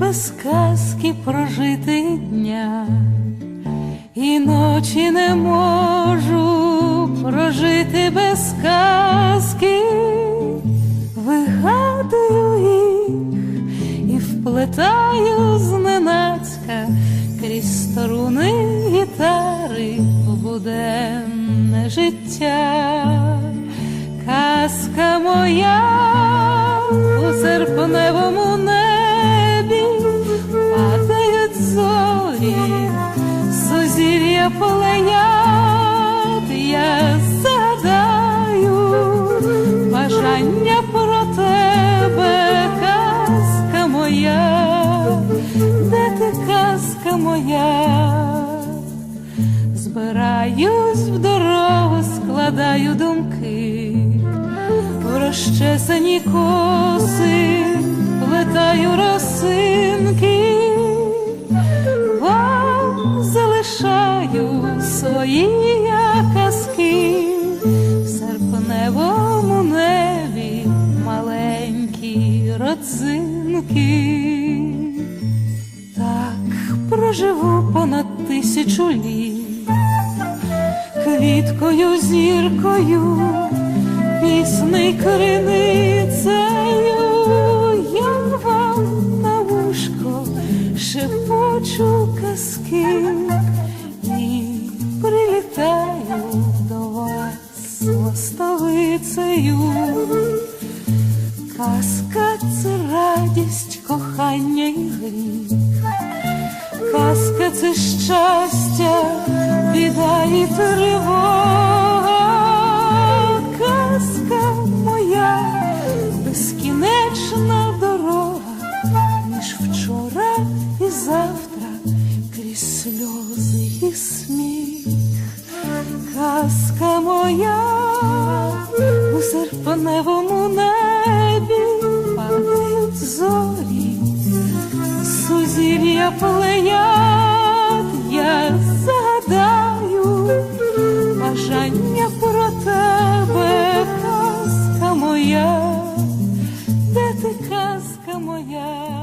без казки прожити дня, і ночі не можу прожити без казки, вигадую їх і вплетаю зненацька крізь струни гітари в буденне життя. Плеяд, я згадаю бажання про тебе, казка моя, де ти казка моя? Збираюсь в дорогу, складаю думки, в розчесані коси, плетаю росинки, родзинки. Так проживу понад тисячу літ, квіткою, зіркою, пісней криницею, я вам на вушко шепочу казки і прилітаю до вас ластовицею. Казка це радість, кохання і гріх. Казка це щастя, біда і тривога. Казка моя, безкінечна дорога, між вчора і завтра, крізь сльози і сміх. Казка моя у серпневому небі я плеяд, я згадаю бажання про тебе, казка моя, де ти казка моя.